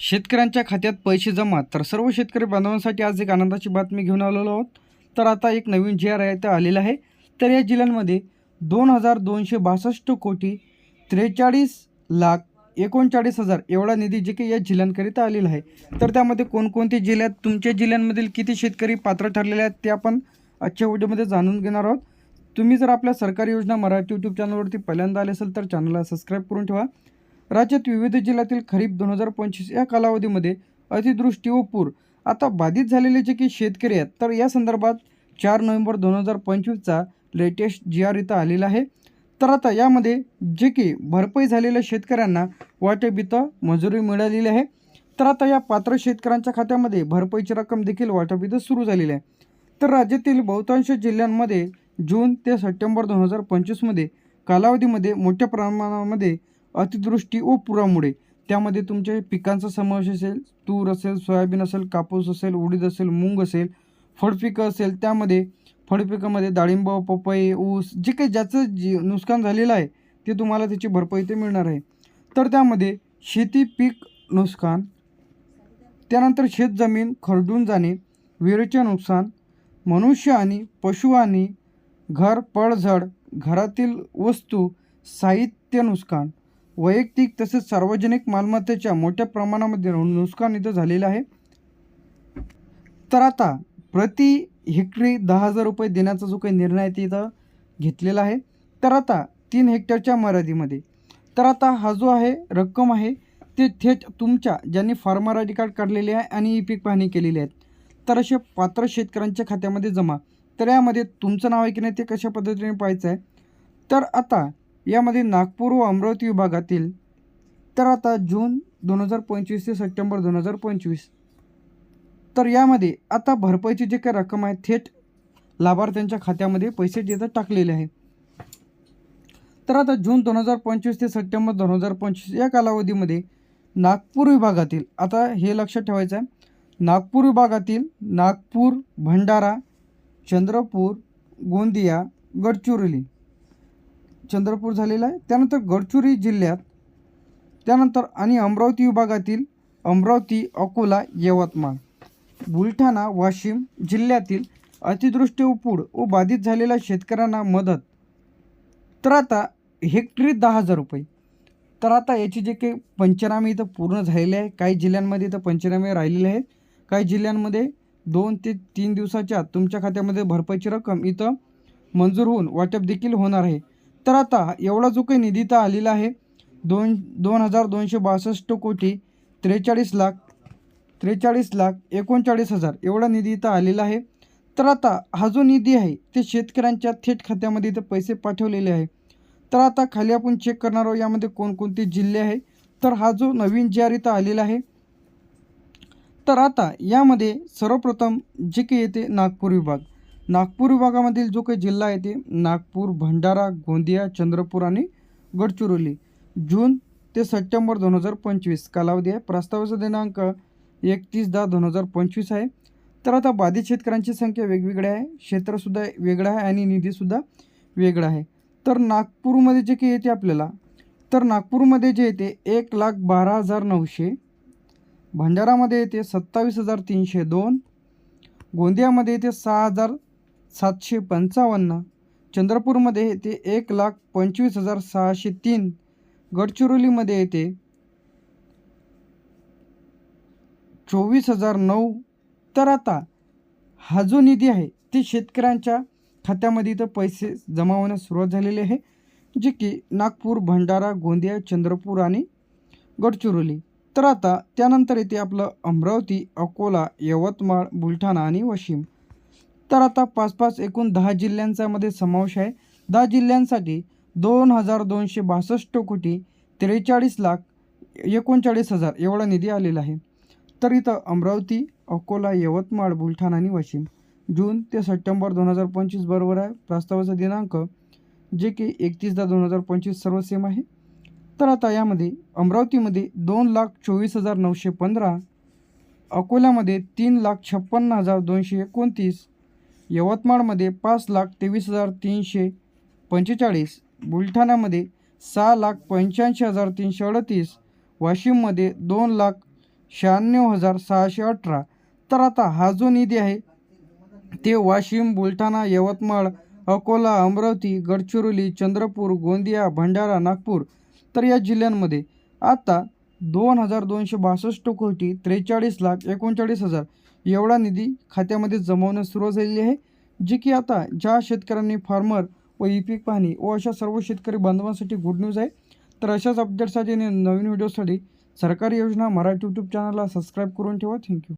शेतकऱ्यांच्या खात्यात पैसे जमा तर सर्व शेतकरी बांधवांसाठी आज एक आनंदाची बातमी घेऊन आलेलो आहोत. तर आता एक नवीन जी आर आहे ते आलेलं आहे. तर या जिल्ह्यांमध्ये दोन हजार दोनशे बासष्ट कोटी त्रेचाळीस लाख एकोणचाळीस हजार एवढा निधी जे काही या जिल्ह्यांकरिता आलेला आहे. तर त्यामध्ये कोणकोणते जिल्ह्यात तुमच्या जिल्ह्यांमधील किती शेतकरी पात्र ठरलेले आहेत ते आपण आजच्या व्हिडिओमध्ये जाणून घेणार आहोत. तुम्ही जर आपल्या सरकारी योजना मराठी यूट्यूब चॅनलवरती पहिल्यांदा आले असेल तर चॅनलला सबस्क्राईब करून ठेवा. राज्यात विविध जिल्ह्यातील खरीप दोन हजार पंचवीस या कालावधीमध्ये अतिवृष्टी व पूर. आता बाधित झालेले जे की शेतकरी आहेत तर या संदर्भात चार नोव्हेंबर दोन हजार पंचवीसचा लेटेस्ट जी आर इथं आलेला आहे. तर आता यामध्ये जे की भरपाई झालेल्या शेतकऱ्यांना वाटबितं इथं मजुरी मिळालेली आहे. तर आता या पात्र शेतकऱ्यांच्या खात्यामध्ये भरपाईची रक्कम देखील वाटप इथं सुरू झालेली आहे. तर राज्यातील बहुतांश जिल्ह्यांमध्ये जून ते सप्टेंबर दोन हजार पंचवीसमध्ये कालावधीमध्ये मोठ्या प्रमाणामध्ये अतिदृष्टी व पुरामुळे. त्यामध्ये तुमच्या पिकांचा समावेश असेल तूर असेल सोयाबीन असेल कापूस असेल उडीद असेल मूग असेल फळपिकं असेल त्यामध्ये फळपिकामध्ये डाळिंब पपई ऊस जे काही ज्याचं जे नुकसान झालेलं आहे ते तुम्हाला त्याची भरपाई ते मिळणार आहे. तर त्यामध्ये शेती पीक नुकसान त्यानंतर शेतजमीन खरडून जाणे विहिरीचे नुकसान मनुष्य आणि पशु पशुहानी घर पळझड घरातील वस्तू साहित्य नुकसान वैयक्तिक तसेच सार्वजनिक मालमत्तेच्या मोठ्या प्रमाणामध्ये नुकसान इथं झालेलं आहे. तर आता प्रति हेक्टरी दहा हजार रुपये देण्याचा जो काही निर्णय आहे ते इथं घेतलेला आहे. तर आता तीन हेक्टरच्या मर्यादेमध्ये. तर आता हा जो आहे रक्कम आहे ते थेट तुमच्या ज्यांनी फार्मर आय डी कार्ड काढलेले आहे आणि ई पीक पाहणी केलेली आहेत तर असे पात्र शेतकऱ्यांच्या खात्यामध्ये जमा. तर यामध्ये तुमचं नाव आहे की नाही ते कशा पद्धतीने पाहायचं आहे? तर आता यामध्ये नागपूर व अमरावती विभागातील तर आता जून दोन हजार पंचवीस ते सप्टेंबर दोन हजार पंचवीस. तर यामध्ये आता भरपाईची जी काही रक्कम आहे थेट लाभार्थ्यांच्या खात्यामध्ये पैसे जे टाकलेले आहे तर आता जून दोन हजार पंचवीस ते सप्टेंबर दोन हजार पंचवीस या कालावधीमध्ये नागपूर विभागातील आता हे लक्षात ठेवायचं आहे नागपूर विभागातील नागपूर भंडारा चंद्रपूर गोंदिया गडचिरोली चंद्रपूर झालेला आहे. त्यानंतर गडचिरोली जिल्ह्यात त्यानंतर आणि अमरावती विभागातील अमरावती अकोला यवतमाळ बुलढाणा वाशिम जिल्ह्यातील अतिदृष्टी उपूड व बाधित झालेल्या शेतकऱ्यांना मदत. तर आता हेक्टरी दहा हजार रुपये. तर आता याचे जे काही पंचनामे इथं पूर्ण झालेले आहे काही जिल्ह्यांमध्ये इथं पंचनामे राहिलेले आहेत. काही जिल्ह्यांमध्ये दोन ते तीन दिवसाच्या तुमच्या खात्यामध्ये भरपाईची रक्कम इथं मंजूर होऊन वाटप देखील होणार आहे. तर आता एवढा जो काही निधी तर आलेला आहे दोन दोन हजार दोनशे बासष्ट कोटी त्रेचाळीस लाख त्रेचाळीस लाख एकोणचाळीस हजार एवढा निधी इथं आलेला आहे. तर आता हा जो निधी आहे ते शेतकऱ्यांच्या थेट खात्यामध्ये इथं पैसे पाठवलेले आहे. तर आता खाली आपण चेक करणार आहोत यामध्ये कोणकोणते जिल्हे आहे. तर हा जो नवीन जी आर इथं आलेला आहे तर आता यामध्ये सर्वप्रथम जे काही येते नागपूर विभाग. नागपूर विभागामधील जो काही जिल्हा आहे ते नागपूर भंडारा गोंदिया चंद्रपूर आणि गडचिरोली. जून ते सप्टेंबर दोन हजार पंचवीस कालावधी आहे. प्रस्तावाचा दिनांक एकतीस दहा दोन हजार पंचवीस आहे. तर आता बाधित शेतकऱ्यांची संख्या वेगवेगळी आहे. क्षेत्रसुद्धा वेगळं आहे आणि निधीसुद्धा वेगळा आहे. तर नागपूरमध्ये जे काही येते आपल्याला तर नागपूरमध्ये जे येते एक लाख बारा हजार नऊशे. भंडारामध्ये येते सत्तावीस हजार तीनशे दोन. गोंदियामध्ये येते सहा हजार सातशे पंचावन्न. चंद्रपूरमध्ये येते एक लाख पंचवीस हजार सहाशे तीन. गडचिरोलीमध्ये येते चोवीस हजार नऊ. तर आता हा जो निधी आहे ते शेतकऱ्यांच्या खात्यामध्ये इथं पैसे जमा होण्यास सुरुवात झालेली आहे जे की नागपूर भंडारा गोंदिया चंद्रपूर आणि गडचिरोली. तर आता त्यानंतर येते आपलं अमरावती अकोला यवतमाळ बुलढाणा आणि वाशिम. तर आता पाच पाच एकूण दहा जिल्ह्यांच्यामध्ये समावेश आहे. दहा जिल्ह्यांसाठी दोन हजार दोनशे बासष्ट कोटी त्रेचाळीस लाख एकोणचाळीस हजार एवढा निधी आलेला आहे. तर इथं अमरावती अकोला यवतमाळ बुलढाणा आणि वाशिम. जून ते सप्टेंबर दोन हजार पंचवीस बरोबर आहे. प्रस्तावाचा दिनांक जे की एकतीस दहा दोन हजार पंचवीस सर्व सेम आहे. तर आता यामध्ये अमरावतीमध्ये दोन लाख चोवीस हजार नऊशे पंधरा अकोल्यामध्ये तीन लाख छप्पन्न हजार दोनशे एकोणतीस यवतमाळमध्ये पाच लाख तेवीस हजार तीनशे पंचेचाळीस बुलढाण्यामध्ये सहा लाख पंच्याऐंशी हजार तीनशे अडतीस वाशिममध्ये दोन लाख शहाण्णव हजार सहाशे अठरा. तर आता हा जो निधी आहे ते वाशिम बुलढाणा यवतमाळ अकोला अमरावती गडचिरोली चंद्रपूर गोंदिया भंडारा नागपूर तर या जिल्ह्यांमध्ये आता दोन हजार दोनशे बासष्ट कोटी त्रेचाळीस लाख एकोणचाळीस हजार एवढा निधी खात्यामध्ये जमवणं सुरू झालेली आहे जे की आता ज्या शेतकऱ्यांनी फार्मर व ई पीक पाहणी व अशा सर्व शेतकरी बांधवांसाठी गुड न्यूज आहे. तर अशाच अपडेटसाठी आणि नवीन व्हिडिओसाठी सरकारी योजना मराठी यूट्यूब चॅनलला सबस्क्राईब करून ठेवा. थँक्यू